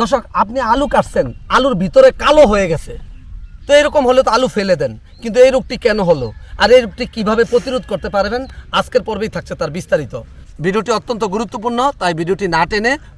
দর্শক, আপনি আলু কাটছেন, আলুর ভিতরে কালো হয়ে গেছে। তো এরকম হলে তো আলু ফেলে দেন, কিন্তু এই রোগটি কেন হলো? আর এই রোগটি কীভাবে প্রতিরোধ করতে পারবেন? আজকের পর্বেই থাকছে তার বিস্তারিত। ভিডিওটি অত্যন্ত গুরুত্বপূর্ণ, তাই ভিডিওটি না টেনে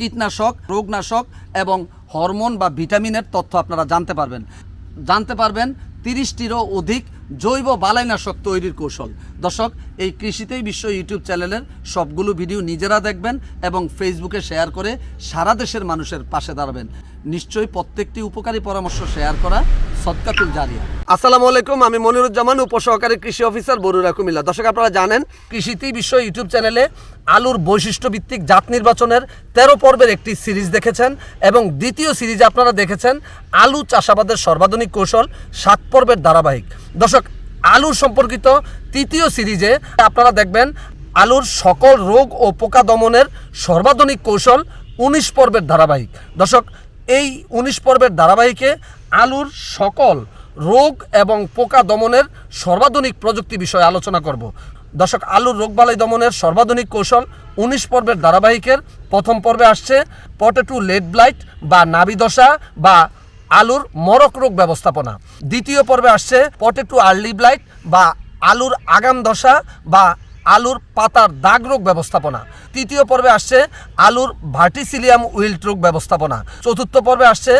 কীটনাশক, রোগনাশক এবং হরমোন বা ভিটামিনের তথ্য আপনারা জানতে পারবেন। জানতে পারবেন তিরিশটিরও অধিক জৈব বালাইনাশক তৈরির কৌশল। দর্শক, এই কৃষিতেই বিশ্ব ইউটিউব চ্যানেলের সবগুলো ভিডিও নিজেরা দেখবেন এবং ফেসবুকে শেয়ার করে সারা দেশের মানুষের পাশে দাঁড়াবেন। নিশ্চয়ই প্রত্যেকটি উপকারী পরামর্শ শেয়ার করা সৎকাতুল জারিয়া। আসসালামু আলাইকুম, আমি মনিরুজ্জামান, উপসহকারী কৃষি অফিসার বরুরা কুমিল্লা। দর্শক, আপনারা জানেন, কৃষিতেই বিশ্ব ইউটিউব চ্যানেলে আলুর বৈশিষ্ট্য ভিত্তিক জাত নির্বাচনের তেরো পর্বের একটি সিরিজ দেখেছেন এবং দ্বিতীয় সিরিজে আপনারা দেখেছেন আলু চাষাবাদের সর্বাধুনিক কৌশল সাত পর্বের ধারাবাহিক। দর্শক আলুর সম্পর্কিত তৃতীয় সিরিজে আপনারা দেখবেন আলুর সকল রোগ ও পোকা দমনের সর্বাধুনিক কৌশল উনিশ পর্বের ধারাবাহিক। দর্শক, এই উনিশ পর্বের ধারাবাহিকে আলুর সকল রোগ এবং পোকা দমনের সর্বাধুনিক প্রযুক্তি বিষয়ে আলোচনা করব। দর্শক, আলুর রোগবালাই দমনের সর্বাধুনিক কৌশল উনিশ পর্বের ধারাবাহিকের প্রথম পর্বে আসছে পটেটু লেড ব্লাইট বা নাবিদশা বা আলুর মরক রোগ ব্যবস্থাপনা। দ্বিতীয় পর্বে আসছে পটেটু আর্লি ব্লাইট বা আলুর আগাম দশা বা আলুর পাতার দাগ রোগ ব্যবস্থাপনা। তৃতীয় পর্বে আসছে আলুর ভার্টিসিলিয়াম উইল্ট রোগ ব্যবস্থাপনা। চতুর্থ পর্বে আসছে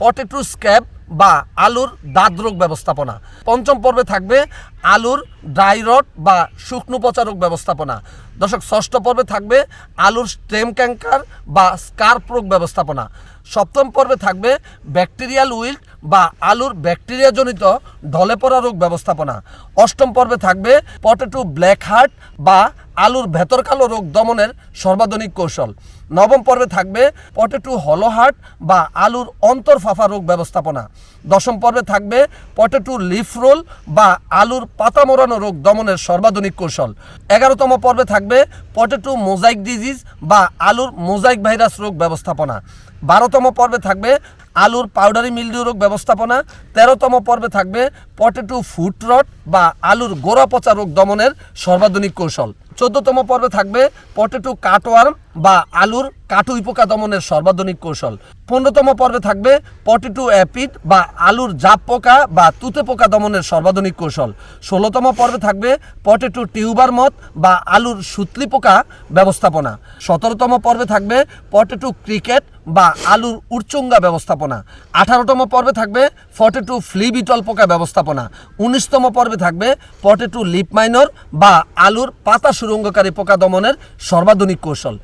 পটেটো স্ক্যাব বা আলুর দাঁত রোগ ব্যবস্থাপনা। পঞ্চম পর্বে থাকবে আলুর ড্রাই রড বা শুকনো পচা রোগ ব্যবস্থাপনা। দর্শক, ষষ্ঠ পর্বে থাকবে আলুর স্টেম ক্যাঙ্কার বা স্কার্প রোগ ব্যবস্থাপনা। সপ্তম পর্বে থাকবে ব্যাকটেরিয়াল উইল্ট বা আলুর ব্যাকটেরিয়াজনিত ঢলে পড়া রোগ ব্যবস্থাপনা। অষ্টম পর্বে থাকবে পটেটো ব্ল্যাক হার্ট বা আলুর ভেতর কালো রোগ দমনের সর্বাধুনিক কৌশল। নবম পর্বে থাকবে পটেটো হলো হার্ট বা আলুর অন্তর অন্তর্ফাফা রোগ ব্যবস্থাপনা। দশম পর্বে থাকবে পটেটো লিফ রোল বা আলুর পাতা মোড়ানো রোগ দমনের সর্বাধুনিক কৌশল। এগারোতম পর্বে থাকবে পটেটো মোজাইক ডিজিজ বা আলুর মোজাইক ভাইরাস রোগ ব্যবস্থাপনা। বারোতম পর্বে থাকবে আলুর পাউডারি মিল্ডিউ রোগ ব্যবস্থাপনা। তেরোতম পর্বে থাকবে পটেটো ফুট রট বা আলুর গোড়া পচা রোগ দমনের সর্বাধুনিক কৌশল। চোদ্দতম পর্বে থাকবে পটেটো কাটওয়ার্ম বা আলুর কাটুই পোকা দমনের সর্বাধুনিক কৌশল। পনেরোতম পর্বে থাকবে পটেটো অ্যাপিড বা আলুর জাপ পোকা বা তুতে পোকা দমনের সর্বাধুনিক কৌশল। ষোলোতম পর্বে থাকবে পটেটো টিউবার মত বা আলুর সুতলি পোকা ব্যবস্থাপনা। সতেরোতম পর্বে থাকবে পটেটো ক্রিকেট বা আলুর উচ্চঙ্গা ব্যবস্থাপনা। আঠারোতম পর্বে থাকবে পটেটো ফ্লি বিটল পোকা ব্যবস্থাপনা। উনিশতম পর্বে থাকবে পটেটো লিপ মাইনর বা আলুর পাতা সুরঙ্গকারী পোকা দমনের সর্বাধুনিক কৌশল।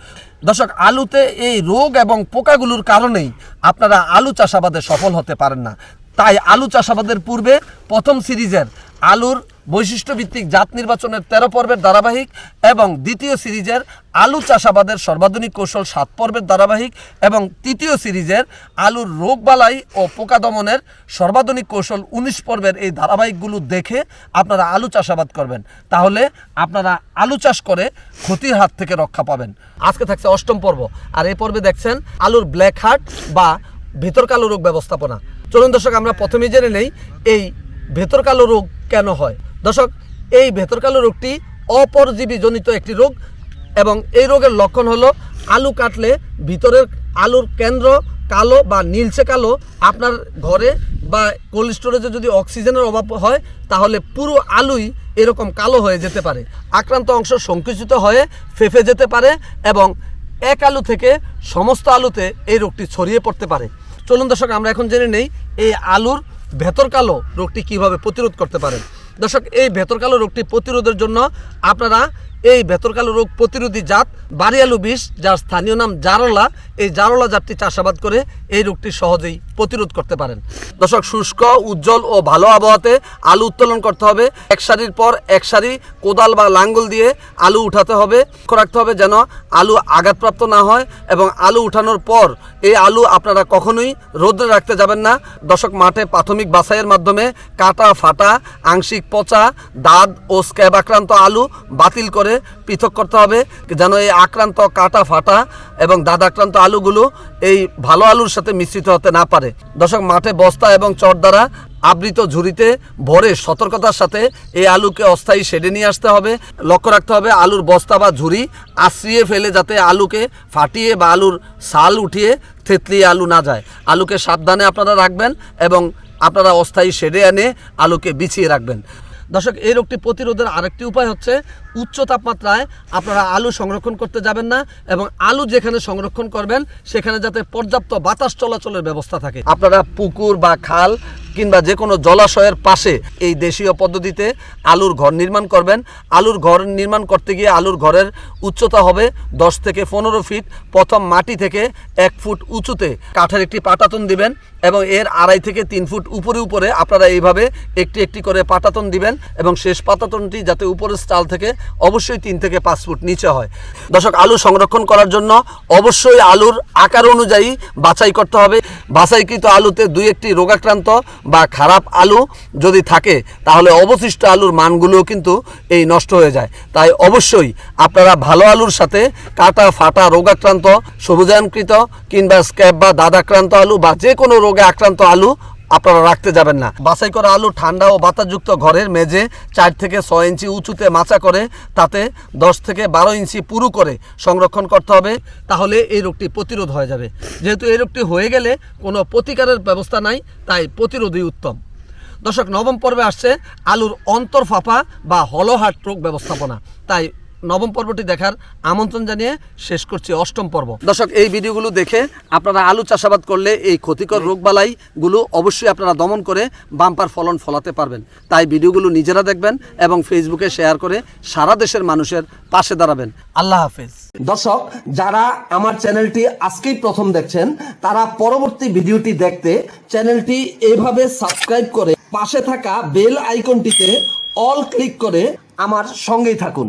দর্শক, আলুতে এই রোগ এবং পোকাগুলোর কারণেই আপনারা আলু চাষাবাদে সফল হতে পারেন না। তাই আলু চাষাবাদের পূর্বে প্রথম সিরিজের আলুর বৈশিষ্ট্য ভিত্তিক জাত নির্বাচনের তেরো পর্বের ধারাবাহিক এবং দ্বিতীয় সিরিজের আলু চাষাবাদের সর্বাধুনিক কৌশল সাত পর্বের ধারাবাহিক এবং তৃতীয় সিরিজের আলুর রোগবালাই ও পোকা দমনের সর্বাধুনিক কৌশল উনিশ পর্বের এই ধারাবাহিকগুলো দেখে আপনারা আলু চাষাবাদ করবেন। তাহলে আপনারা আলু চাষ করে ক্ষতির হাত থেকে রক্ষা পাবেন। আজকে থাকছে অষ্টম পর্ব। আর এই পর্বে দেখছেন আলুর ব্ল্যাক হার্ট বা ভেতর কালো রোগ ব্যবস্থাপনা। চলুন দর্শক, আমরা প্রথমেই জেনে নেই এই ভেতর কালো রোগ কেন হয়? দর্শক, এই ভেতরকালো রোগটি অপরজীবী জনিত একটি রোগ এবং এই রোগের লক্ষণ হলো আলু কাটলে ভিতরের আলুর কেন্দ্র কালো বা নীলচে কালো, আপনার ঘরে বা কোল্ড স্টোরেজে যদি অক্সিজেনের অভাব হয়, তাহলে পুরো আলুই এরকম কালো হয়ে যেতে পারে। আক্রান্ত অংশ সংকুচিত হয়ে ফেফে যেতে পারে এবং এক আলু থেকে সমস্ত আলুতে এই রোগটি ছড়িয়ে পড়তে পারে। চলুন দর্শক, আমরা এখন জেনে নেই, এই আলুর ভেতর কালো রোগটি কীভাবে প্রতিরোধ করতে পারেন দর্শক এই ভেতরকালো রোগটি প্রতিরোধের জন্য আপনারা এই ভেতর কালো রোগ প্রতিরোধী জাত বাড়ি আলু বিষ, যার স্থানীয় নাম জারলা। এই জারলা জাতটি চাষাবাদ করে এই রোগটি সহজেই প্রতিরোধ করতে পারেন। দর্শক, শুষ্ক, উজ্জ্বল ও ভালো আবহাওয়াতে আলু উত্তোলন করতে হবে। এক সারির পর এক সারি কোদাল বা লাঙ্গল দিয়ে আলু উঠাতে হবে। রাখতে হবে যেন আলু আঘাতপ্রাপ্ত না হয় এবং আলু উঠানোর পর এই আলু আপনারা কখনোই রোদ্রে রাখতে যাবেন না। দর্শক, মাঠে প্রাথমিক বাছাইয়ের মাধ্যমে কাটা, ফাটা, আংশিক পচা দাঁত ও স্ক্যাব আক্রান্ত আলু বাতিল করে পৃথক করতে হবে যেন এই আক্রান্ত কাটা ফাটা এবং দাঁত আক্রান্ত আলুগুলো এই ভালো আলুর সাথে মিশ্রিত হতে না পারে। দর্শক, মাঠে বস্তা এবং চট দ্বারা আবৃত ঝুড়িতে ভরে সতর্কতার সাথে এই আলুকে অস্থায়ী শেডে নিয়ে আসতে হবে, লক্ষ্য রাখতে হবে আলুর বস্তা বা ঝুড়ি আশ্রিয়ে ফেলে যাতে আলুকে ফাটিয়ে বা আলুর সাল উঠিয়ে থেতলিয়ে আলু না যায়। আলুকে সাবধানে আপনারা রাখবেন এবং আপনারা অস্থায়ী শেডে এনে আলুকে বিছিয়ে রাখবেন। দর্শক, এই রোগটি প্রতিরোধের আরেকটি উপায় হচ্ছে উচ্চ তাপমাত্রায় আপনারা আলু সংরক্ষণ করতে যাবেন না এবং আলু যেখানে সংরক্ষণ করবেন, সেখানে যাতে পর্যাপ্ত বাতাস চলাচলের ব্যবস্থা থাকে। আপনারা পুকুর বা খাল কিংবা যে কোনো জলাশয়ের পাশে এই দেশীয় পদ্ধতিতে আলুর ঘর নির্মাণ করবেন। আলুর ঘর নির্মাণ করতে গিয়ে আলুর ঘরের উচ্চতা হবে দশ থেকে পনেরো ফিট। প্রথম মাটি থেকে এক ফুট উঁচুতে কাঠের একটি পাটাতন দিবেন এবং এর আড়াই থেকে তিন ফুট উপরে উপরে আপনারা এইভাবে একটি একটি করে পাটাতন দিবেন এবং শেষ পাটাতনটি যাতে উপরের স্টাল থেকে অবশ্যই তিন থেকে পাঁচ ফুট নিচে হয়। দর্শক, আলু সংরক্ষণ করার জন্য অবশ্যই আলুর আকার অনুযায়ী বাছাই করতে হবে। বাছাইকৃত আলুতে দুই একটি রোগাক্রান্ত বা খারাপ আলু যদি থাকে, তাহলে অবশিষ্ট আলুর মানগুলোও কিন্তু এই নষ্ট হয়ে যায়। তাই অবশ্যই আপনারা ভালো আলুর সাথে কাটা, ফাটা, রোগাক্রান্ত, সবুজায়নকৃত কিংবা স্ক্যাপ বা দাদাক্রান্ত আলু বা যে কোনো রোগে আক্রান্ত আলু আপনারা রাখতে যাবেন না। বাছাই করা আলু ঠান্ডা ও বাতাসযুক্ত ঘরের মেঝে চার থেকে ছয় ইঞ্চি উঁচুতে মাচা করে, তাতে দশ থেকে বারো ইঞ্চি পুরু করে সংরক্ষণ করতে হবে, তাহলে এই রোগটি প্রতিরোধ হয়ে যাবে। যেহেতু এই রোগটি হয়ে গেলে কোনো প্রতিকারের ব্যবস্থা নাই, তাই প্রতিরোধই উত্তম। দর্শক, নবম পর্বে আসছে আলুর অন্তর ফাঁপা বা হলহাট রোগ ব্যবস্থাপনা। তাই নবম পর্বটি দেখার আমন্ত্রণ জানিয়ে শেষ করছি অষ্টম পর্ব। দর্শক, এই ভিডিওগুলো দেখে আপনারা আলু চাষাবাদ করলে এই ক্ষতিকর রোগবালাইগুলো অবশ্যই আপনারা দমন করে বাম্পার ফলন ফলাতে পারবেন। তাই ভিডিওগুলো নিজেরা দেখবেন এবং ফেসবুকে শেয়ার করে সারা দেশের মানুষের পাশে দাঁড়াবেন। আল্লাহ হাফেজ। দর্শক, যারা আমার চ্যানেলটি আজকেই প্রথম দেখছেন, তারা পরবর্তী ভিডিওটি দেখতে চ্যানেলটি এইভাবে সাবস্ক্রাইব করে পাশে থাকা বেল আইকনটিতে অল ক্লিক করে আমার সঙ্গেই থাকুন।